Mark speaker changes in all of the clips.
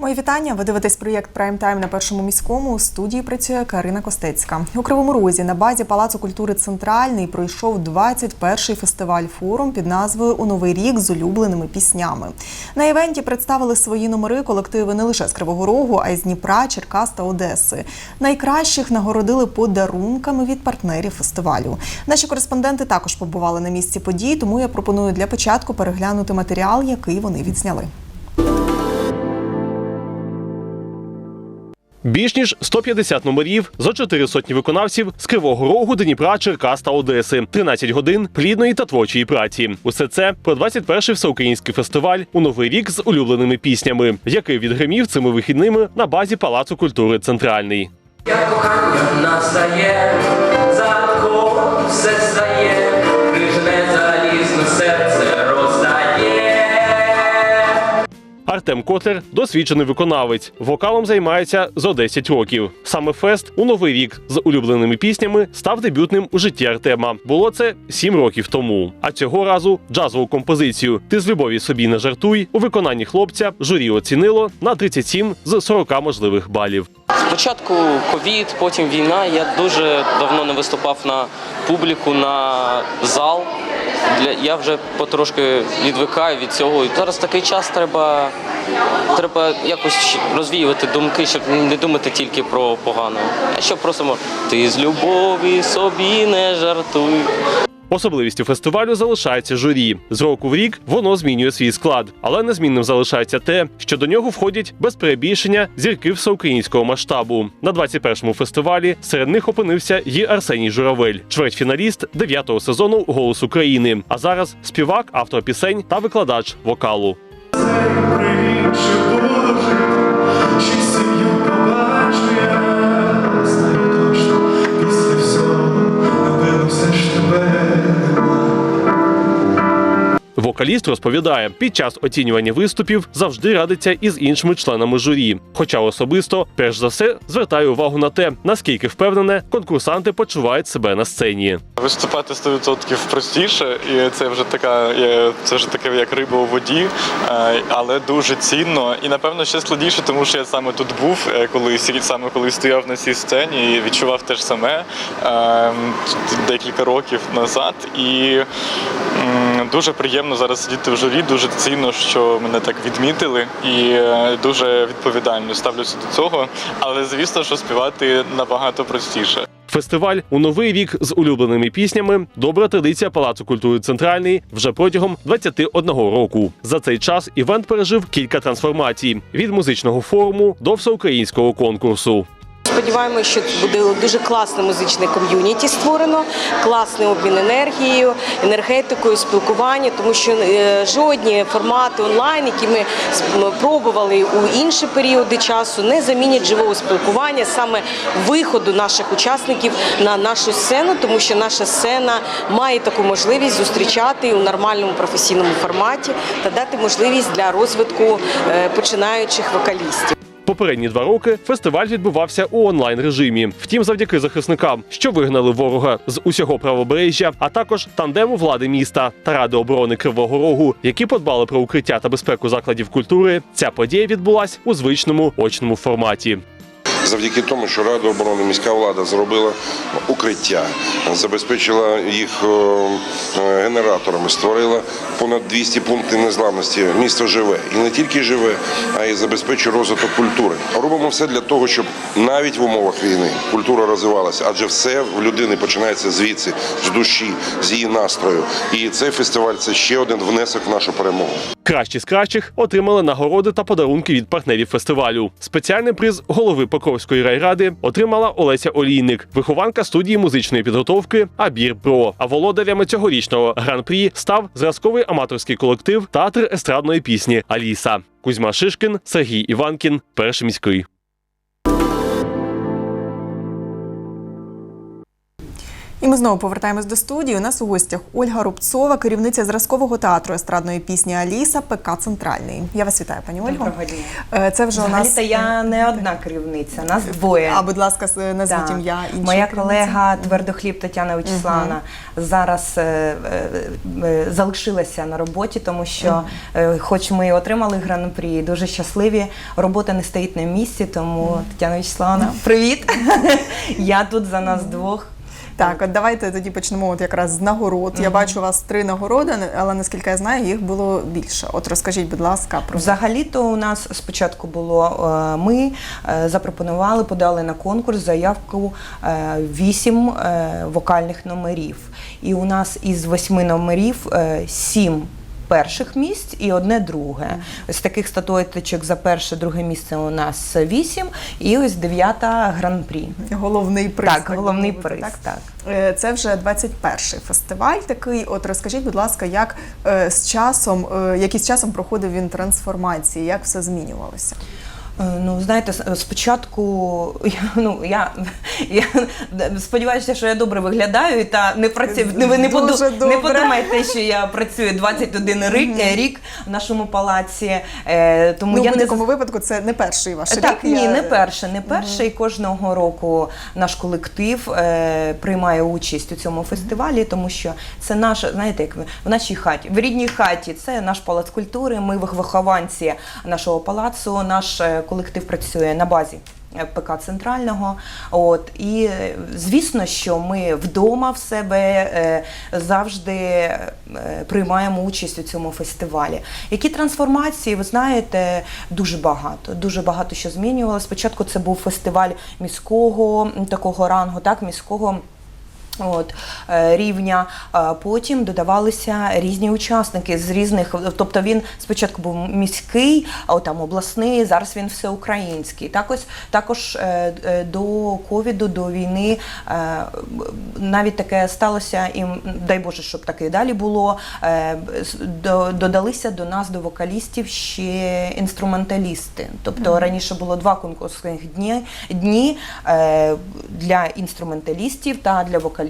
Speaker 1: Мої вітання. Ви дивитесь проєкт Прайм Тайм на першому міському. У студії працює Карина Костецька. У Кривому Розі на базі Палацу культури Центральний пройшов 21-й фестиваль форум під назвою У новий рік з улюбленими піснями. На івенті представили свої номери колективи не лише з Кривого Рогу, а й з Дніпра, Черкас та Одеси. Найкращих нагородили подарунками від партнерів фестивалю. Наші кореспонденти також побували на місці подій, тому я пропоную для початку переглянути матеріал, який вони відзняли.
Speaker 2: Більш ніж 150 номерів зо чотири сотні виконавців з Кривого Рогу, Дніпра, Черкас та Одеси, 13 годин плідної та творчої праці. Усе це про 21-й всеукраїнський фестиваль у новий рік з улюбленими піснями, який відгримів цими вихідними на базі Палацу культури Центральний.
Speaker 3: Як кохання настає, задко все стає,
Speaker 2: Артем Котлер досвідчений виконавець. Вокалом займається зо 10 років. Саме фест у новий рік з улюбленими піснями став дебютним у житті Артема. Було це 7 років тому. А цього разу джазову композицію Ти з любові собі не жартуй у виконанні хлопця журі оцінило на 37 з 40 можливих балів.
Speaker 4: Спочатку ковід, потім війна. Я дуже давно не виступав на публіку, на зал. Для я вже потрошки відвикаю від цього. І зараз такий час треба, треба якось розвіювати думки, щоб не думати тільки про погане. А що просимо, ти з любові собі не жартуй.
Speaker 2: Особливістю фестивалю залишається журі. З року в рік воно змінює свій склад, але незмінним залишається те, що до нього входять без перебільшення зірки всеукраїнського масштабу. На 21-му фестивалі серед них опинився і Арсеній Журавель, чвертьфіналіст 9-го сезону Голос України. А зараз співак, автор пісень та викладач вокалу.
Speaker 5: Привіт,
Speaker 2: Вокаліст розповідає, під час оцінювання виступів завжди радиться із іншими членами журі. Хоча особисто, перш за все, звертає увагу на те, наскільки впевнене конкурсанти почувають себе на сцені.
Speaker 6: Виступати 100% простіше, і це вже така, це вже таке як риба у воді, е, але дуже цінно. І напевно ще складніше, тому що я саме тут був, е, коли саме коли стояв на цій сцені і відчував те ж саме е, декілька років назад. І дуже приємно зараз сидіти в журі. Дуже цінно, що мене так відмітили, і е, дуже відповідально ставлюся до цього. Але звісно, що співати набагато простіше.
Speaker 2: Фестиваль у новий рік з улюбленими піснями добра традиція Палацу культури Центральний вже протягом 21 року. За цей час івент пережив кілька трансформацій від музичного форуму до всеукраїнського конкурсу.
Speaker 7: Сподіваємося, що буде дуже класне музичне ком'юніті створено, класний обмін енергією, енергетикою, спілкування, тому що е, жодні формати онлайн, які ми пробували у інші періоди часу, не замінять живого спілкування, саме виходу наших учасників на нашу сцену, тому що наша сцена має таку можливість зустрічати у нормальному професійному форматі та дати можливість для розвитку е, починаючих вокалістів.
Speaker 2: Попередні два роки фестиваль відбувався у онлайн режимі. Втім, завдяки захисникам, що вигнали ворога з усього правобережжя, а також тандему влади міста та ради оборони Кривого Рогу, які подбали про укриття та безпеку закладів культури. Ця подія відбулася у звичному очному форматі.
Speaker 8: Завдяки тому, що Рада оборони міська влада зробила укриття, забезпечила їх е, е, генераторами, створила понад 200 пунктів незламності. Місто живе і не тільки живе, а й забезпечує розвиток культури. Робимо все для того, щоб навіть в умовах війни культура розвивалася, адже все в людини починається звідси, з душі, з її настрою. І цей фестиваль це ще один внесок в нашу перемогу.
Speaker 2: Кращі з кращих отримали нагороди та подарунки від партнерів фестивалю. Спеціальний приз голови Покровської райради отримала Олеся Олійник, вихованка студії музичної підготовки Абір Про. А володарями цьогорічного гран-прі став зразковий аматорський колектив Театр естрадної пісні Аліса. Кузьма Шишкін, Сергій Іванкін, перший міський.
Speaker 1: Ми знову повертаємось до студії. У нас у гостях Ольга Рубцова, керівниця зразкового театру естрадної пісні Аліса ПК Центральний. Я вас вітаю, пані Ольго.
Speaker 9: Доброго дня.
Speaker 1: Е, Це вже у нас
Speaker 9: Взагалі-то я не одна керівниця, нас двоє.
Speaker 1: А, будь ласка, назвіть ім'я іншої
Speaker 9: Моя колега Твердохліб Тетяна Вячеславна зараз е, е, е, залишилася на роботі, тому що, е, хоч ми і отримали гран-прі, дуже щасливі. Робота не стоїть на місці, тому Тетяна Вячеславна, привіт! я тут за нас двох.
Speaker 1: Так, от давайте тоді почнемо от якраз з нагород. Я бачу у вас три нагороди, але наскільки я знаю, їх було більше. От розкажіть, будь ласка, про
Speaker 9: Взагалі-то у нас спочатку було е, ми е, запропонували, подали на конкурс заявку е, вісім вокальних номерів. І у нас із восьми номерів сім. Перших місць і одне друге. Ось таких статуеточок за перше, друге місце у нас вісім, і ось дев'ята гран-прі.
Speaker 1: головний приз.
Speaker 9: Так, головний
Speaker 1: так,
Speaker 9: приз. Так.
Speaker 1: так. Це вже 21-й фестиваль такий. От розкажіть, будь ласка, як е, з часом, який які з часом проходив він трансформації, як все змінювалося?
Speaker 9: Е, Ну, знаєте, спочатку ну, я, я сподіваюся, що я добре виглядаю та не працюю. Ви не, поду, не подумайте, що я працюю 21 рік, е, рік в нашому палаці. Е, тому
Speaker 1: Ну,
Speaker 9: я
Speaker 1: в
Speaker 9: не
Speaker 1: будь-якому випадку це не перший ваш рік.
Speaker 9: так, ні,
Speaker 1: Я-
Speaker 9: не перше, не перше. І кожного року наш колектив е, приймає участь у цьому фестивалі, тому що це наша, знаєте, як в нашій хаті, в рідній хаті. Це наш палац культури. Ми вихованці нашого палацу. Наш колектив працює на базі. е, ПК центрального, от і е, звісно, що ми вдома в себе е, завжди приймаємо участь у цьому фестивалі. Які трансформації, ви знаєте, дуже багато. Дуже багато що змінювалося. Спочатку це був фестиваль міського такого рангу, так, міського. От е, рівня, потім додавалися різні учасники з різних. Тобто він спочатку був міський, а там обласний. Зараз він всеукраїнський. Так ось також е, е, до ковіду, до війни е, навіть таке сталося, і дай Боже, щоб таке і далі було. Е, Додалися до нас, до вокалістів ще інструменталісти. Тобто раніше було два конкурсних дні, е, для інструменталістів та для вокалістів.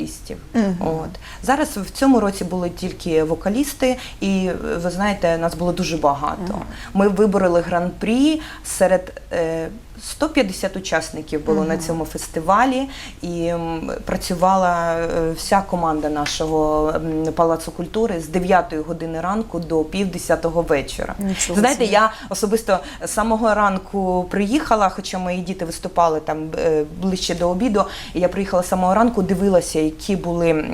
Speaker 9: От. Зараз в цьому році були тільки вокалісти, і е, ви знаєте, нас було дуже багато. Ми вибороли гран-прі серед. Е, 150 учасників було на цьому фестивалі, і працювала е, вся команда нашого палацу культури з 9 години ранку до пів 10 вечора.
Speaker 1: Нічого
Speaker 9: Знаєте, я особисто з самого ранку приїхала, хоча мої діти виступали там е, ближче до обіду. Я приїхала з самого ранку, дивилася, які були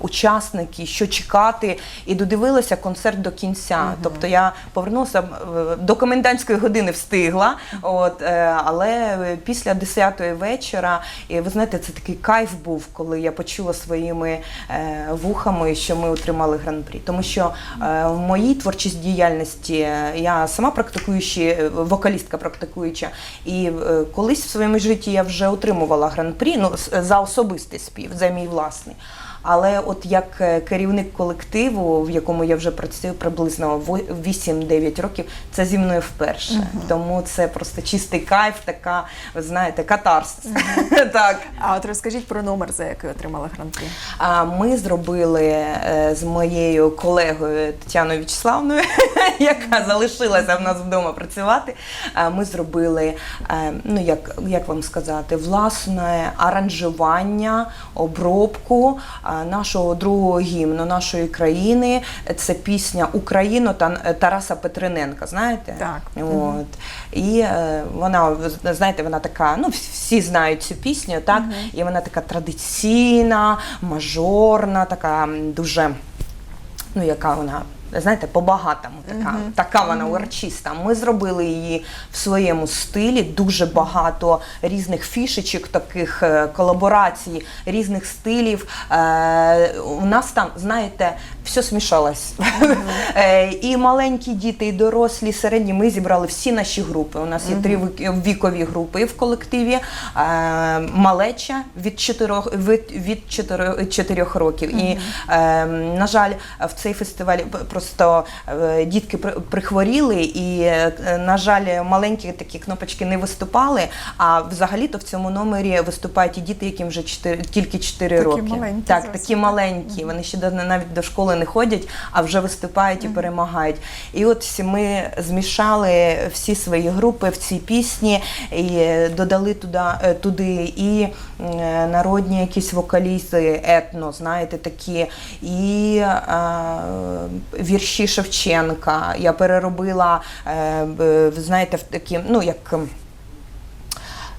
Speaker 9: учасники, що чекати, і додивилася концерт до кінця. Тобто я повернулася е, до комендантської години встигла. От, але е, після 10-ї вечора, і ви знаєте, це такий кайф був, коли я почула своїми е, вухами, що ми отримали гран-прі. Тому що е, в моїй творчій діяльності я сама практикуюча, вокалістка практикуюча, і колись в своєму житті я вже отримувала гран-прі ну, за особистий спів, за мій власний. Але от як е, керівник колективу, в якому я вже працюю приблизно во- 8-9 років, це зі мною вперше. Тому це просто чистий кайф, така, ви знаєте, катарсис. так.
Speaker 1: А от розкажіть про номер, за який отримали гран-прі.
Speaker 9: А ми зробили е, з моєю колегою Тетяною Вячеславною, яка залишилася в нас вдома працювати. е, Ми зробили, ну як, як вам сказати, власне аранжування, обробку нашого другого гімну нашої країни. Це пісня Україну та Тараса Петриненка. Знаєте?
Speaker 1: Так.
Speaker 9: От. І е, вона, знаєте, вона така, ну всі знають цю пісню, так? І вона така традиційна, мажорна, така дуже, ну яка вона. Знаєте, по-багатому така, така вона урочиста. Ми зробили її в своєму стилі. Дуже багато різних фішечок, таких е, колаборацій, різних стилів. Е, у нас там, знаєте, все смішалось. Е, і маленькі діти, і дорослі, і середні. Ми зібрали всі наші групи. У нас є три вікові групи в колективі. Е, малеча від 4, від, від 4, 4 років. І, е, на жаль, в цей фестиваль просто е, дітки прихворіли, і, е, на жаль, маленькі такі кнопочки не виступали. А взагалі-то в цьому номері виступають і діти, яким вже 4, тільки 4
Speaker 1: Такі
Speaker 9: роки.
Speaker 1: маленькі
Speaker 9: так, такі маленькі. Вони ще навіть до школи не ходять, а вже виступають і перемагають. І от ми змішали всі свої групи в ці пісні і додали туди, е, туди і народні якісь вокалізи, етно, знаєте, такі, і вірші Шевченка. Я переробила, е, знаєте, в такі, ну як.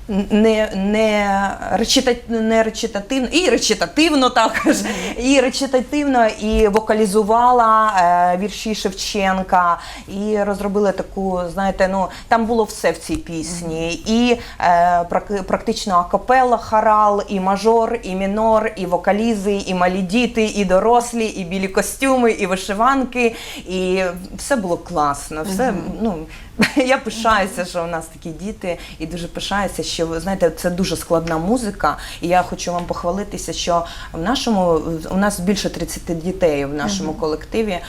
Speaker 9: Не, не, речита, не речитативно, і речитативно також, і речитативно, і вокалізувала е, вірші Шевченка, і розробила таку, знаєте, ну там було все в цій пісні. І е, практично акапелла, хорал, і мажор, і мінор, і вокалізи, і малі діти, і дорослі, і білі костюми, і вишиванки. І все було класно. Все, ну, я пишаюся, що у нас такі діти, і дуже пишаюся, що ви знаєте, це дуже складна музика. І я хочу вам похвалитися, що в нашому у нас більше 30 дітей в нашому колективі,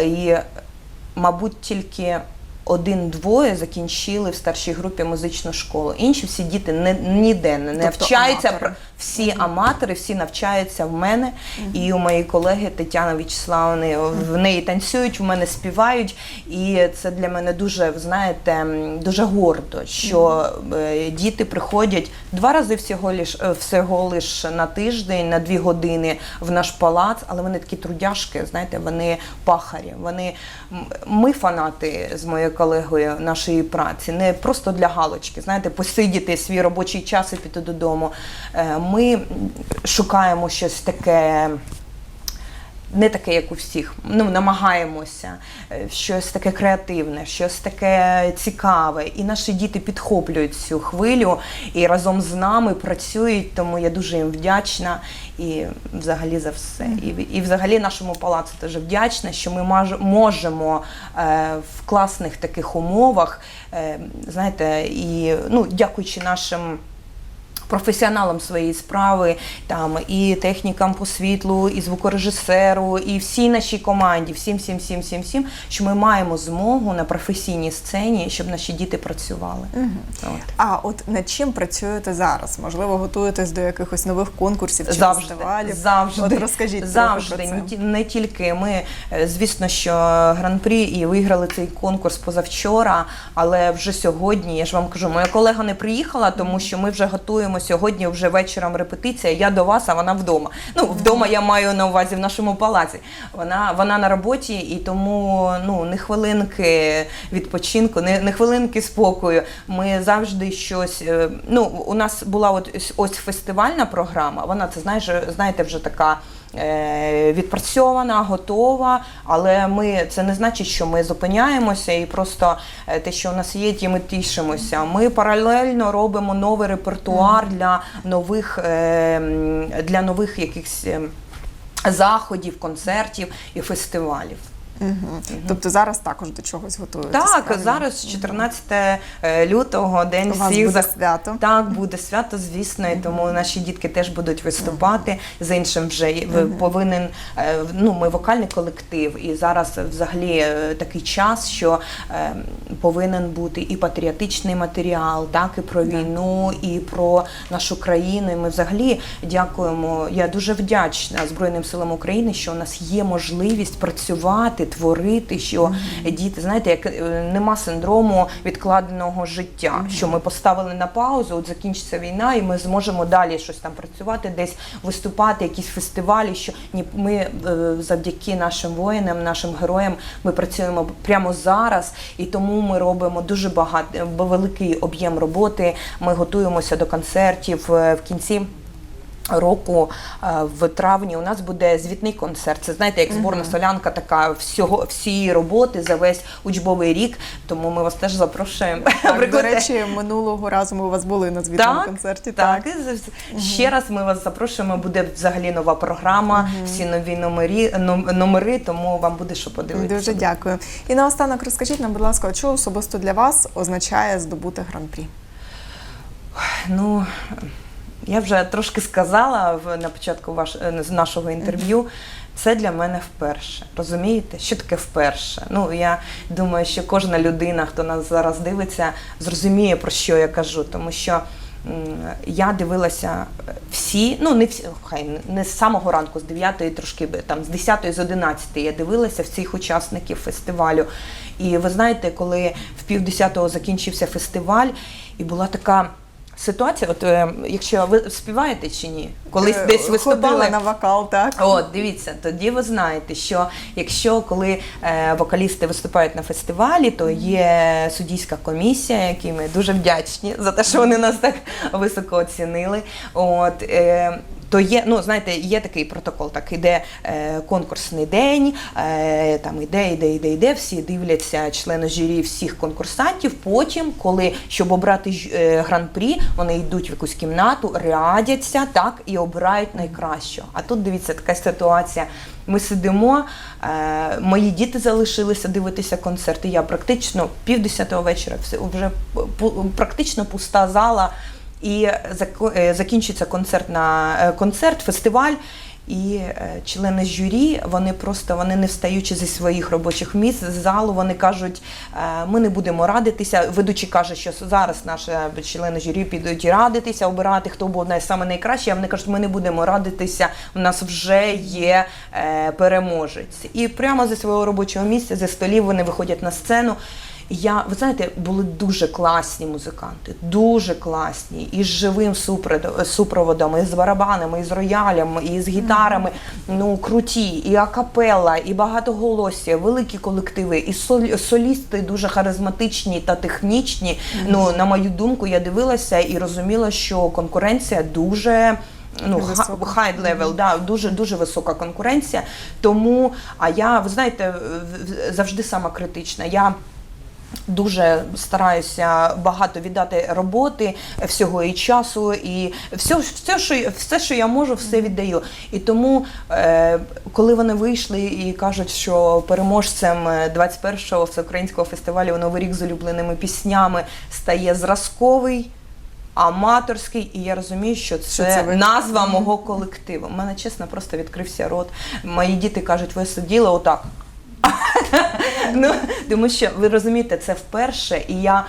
Speaker 9: і, мабуть, тільки. Один-двоє закінчили в старшій групі музичну школу. Інші всі діти не ніде не
Speaker 1: Тобто
Speaker 9: навчаються.
Speaker 1: аматори.
Speaker 9: Всі аматори, всі навчаються в мене і у моєї колеги Тетяни В'ячеславни. В неї танцюють, в мене співають. І це для мене дуже, ви знаєте, дуже гордо, що е, діти приходять два рази всього лиш, е, всього лиш на тиждень, на дві години в наш палац, але вони такі трудяшки, знаєте, вони пахарі. Вони ми фанати з моєю колегою нашої праці, не просто для галочки, знаєте, посидіти свій робочий час і піти додому. Ми шукаємо щось таке. Не таке, як у всіх. Ну, намагаємося е, щось таке креативне, щось таке цікаве. І наші діти підхоплюють цю хвилю і разом з нами працюють, тому я дуже їм вдячна і взагалі за все. І, і взагалі нашому палацу теж вдячна, що ми можемо е, в класних таких умовах, е, знаєте, і ну, дякуючи нашим професіоналам своєї справи, там і технікам по світлу, і звукорежисеру, і всій нашій команді, всім, всім, всім, всім, всім, що ми маємо змогу на професійній сцені, щоб наші діти працювали. От.
Speaker 1: А от над чим працюєте зараз? Можливо, готуєтесь до якихось нових конкурсів чи
Speaker 9: завжди,
Speaker 1: фестивалів?
Speaker 9: завжди.
Speaker 1: От розкажіть
Speaker 9: завжди.
Speaker 1: про це.
Speaker 9: не тільки ми, е, звісно, що гран-прі і виграли цей конкурс позавчора, але вже сьогодні, я ж вам кажу, моя колега не приїхала, тому що ми вже готуємо сьогодні вже вечором репетиція. Я до вас, а вона вдома. Ну, вдома я маю на увазі в нашому палаці. Вона, вона на роботі, і тому ну, не хвилинки відпочинку, не, не хвилинки спокою. Ми завжди щось. е, Ну, у нас була от ось- ось фестивальна програма. Вона це знаєш, знаєте, вже така. Е, Відпрацьована, готова, але ми це не значить, що ми зупиняємося і просто е, те, що у нас є, ті ми тішимося. Ми паралельно робимо новий репертуар для нових е, для нових якихось е, заходів, концертів і фестивалів.
Speaker 1: Мгм. Тобто зараз також до чогось готуєтесь?
Speaker 9: Так,
Speaker 1: правильно?
Speaker 9: зараз 14 е, лютого, день
Speaker 1: У вас
Speaker 9: всіх
Speaker 1: буде свято.
Speaker 9: Так, буде свято, звісно, і тому наші дітки теж будуть виступати. За іншим вже повинен. е, Ну, ми вокальний колектив, і зараз взагалі е, такий час, що повинен бути і патріотичний матеріал, так і про війну, і про нашу країну. І ми взагалі дякуємо. Я дуже вдячна Збройним силам України, що у нас є можливість працювати, творити, що діти, знаєте, як е, нема синдрому відкладеного життя, що ми поставили на паузу, от закінчиться війна, і ми зможемо далі щось там працювати, десь виступати, якісь фестивалі. Що ні, ми е, завдяки нашим воїнам, нашим героям, ми працюємо прямо зараз, і тому ми робимо дуже багато великий об'єм роботи. Ми готуємося до концертів е, в кінці. Року е, в травні у нас буде звітний концерт. Це знаєте, як зборна солянка, така всього всієї роботи за весь учбовий рік. Тому ми вас теж запрошуємо.
Speaker 1: Так, до речі, минулого разу ми у вас були на звітному
Speaker 9: Так,
Speaker 1: концерті.
Speaker 9: так. І з- Ще раз ми вас запрошуємо. Буде взагалі нова програма, всі нові номери, номери, тому вам буде що подивитися.
Speaker 1: Дуже дякую. І наостанок розкажіть нам, будь ласка, що особисто для вас означає здобути гран-прі?
Speaker 9: Ну я вже трошки сказала в на початку ваш е, нашого інтерв'ю. Це для мене вперше. Розумієте, що таке вперше? Ну я думаю, що кожна людина, хто нас зараз дивиться, зрозуміє про що я кажу, тому що. Я дивилася всі, ну не всі, хай не з самого ранку, з 9 трошки там з 10 з 11 я дивилася всіх учасників фестивалю. І ви знаєте, коли в пів десятого закінчився фестиваль, і була така ситуація, от е, якщо ви співаєте чи ні, колись
Speaker 1: Е,
Speaker 9: десь виступали
Speaker 1: Ходила на вокал, так?
Speaker 9: От, дивіться, тоді ви знаєте, що якщо коли е, вокалісти виступають на фестивалі, то є суддійська комісія, якій ми дуже вдячні за те, що вони нас так високо оцінили. От, е, то є, ну знаєте, є такий протокол, так іде е, конкурсний день, е, там іде, іде, іде, іде, всі дивляться члени журі всіх конкурсантів. Потім, коли щоб обрати е, гран-прі, вони йдуть в якусь кімнату, рядяться так і обирають найкращого. А тут дивіться така ситуація. Ми сидимо, е, мої діти залишилися дивитися концерти. Я практично пів десятого вечора, вже практично пуста зала. І е, закінчиться концерт на е, концерт, фестиваль. І е, члени журі, вони просто вони не встаючи зі своїх робочих місць з залу, вони кажуть, ми не будемо радитися. Ведучий каже, що зараз наші члени журі підуть радитися, обирати, хто буде саме найкраще. А вони кажуть, ми не будемо радитися. У нас вже є переможець. І прямо зі свого робочого місця, зі столів, вони виходять на сцену. Я, ви знаєте, були дуже класні музиканти, дуже класні, і з живим супроводом, і з барабанами, і з роялями, і з гітарами. Ну круті, і акапелла, і багатоголосся, великі колективи, і соль- солісти дуже харизматичні та технічні. Ну, на мою думку, я дивилася і розуміла, що конкуренція дуже. Ну, high level, да, дуже дуже висока конкуренція. Тому, а я, ви знаєте, завжди сама критична. Я Дуже стараюся багато віддати роботи, всього і часу, і все, все, що, все, що я можу, все віддаю. І тому, е, коли вони вийшли і кажуть, що переможцем 21-го всеукраїнського фестивалю Новий рік з улюбленими піснями стає зразковий. Аматорський, і я розумію, що це,
Speaker 1: Що це
Speaker 9: назва мого колективу. У мене чесно просто відкрився рот. Мої діти кажуть, ви сиділи отак. ну, тому що ви розумієте, це вперше, і я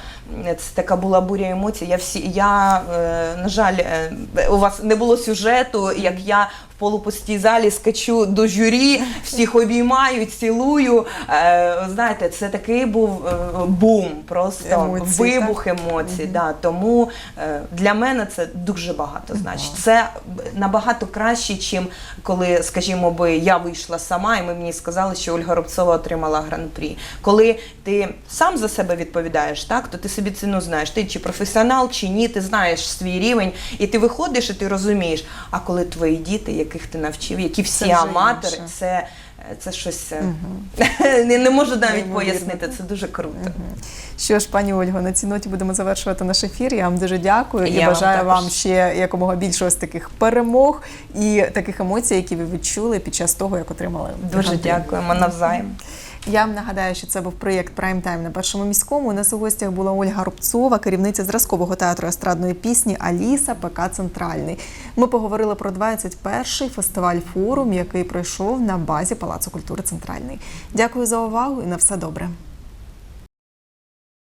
Speaker 9: це така була буря емоцій. Я всі я е, на жаль, е, у вас не було сюжету, як я полупустій залі скачу до журі, всіх обіймаю, цілую. Е, знаєте, це такий був е, бум, просто
Speaker 1: Емоцій,
Speaker 9: вибух емоцій. Да. Тому е, для мене це дуже багато значить. Це набагато краще, чим коли, скажімо, би я вийшла сама, і ми мені сказали, що Ольга Рубцова отримала гран-прі. Коли ти сам за себе відповідаєш, так то ти собі ціну знаєш. Ти чи професіонал, чи ні, ти знаєш свій рівень, і ти виходиш, і ти розумієш. А коли твої діти, яких ти навчив, які всі
Speaker 1: це
Speaker 9: аматори,
Speaker 1: інше.
Speaker 9: це. Це щось угу. не, не можу навіть
Speaker 1: не
Speaker 9: пояснити. Це дуже круто.
Speaker 1: Що ж, пані Ольго, на цій ноті будемо завершувати наш ефір. Я вам дуже дякую і
Speaker 9: Я
Speaker 1: бажаю
Speaker 9: вам,
Speaker 1: вам ще якомога більше ось таких перемог і таких емоцій, які ви відчули під час того, як отримали.
Speaker 9: Дуже дякуємо навзаєм.
Speaker 1: Я вам нагадаю, що це був проєкт Прайм Тайм на першому міському. У нас у гостях була Ольга Рубцова, керівниця зразкового театру естрадної пісні Аліса ПК Центральний. Ми поговорили про 21-й фестиваль форум, який пройшов на базі Палацу культури Центральний. Дякую за увагу і на все добре.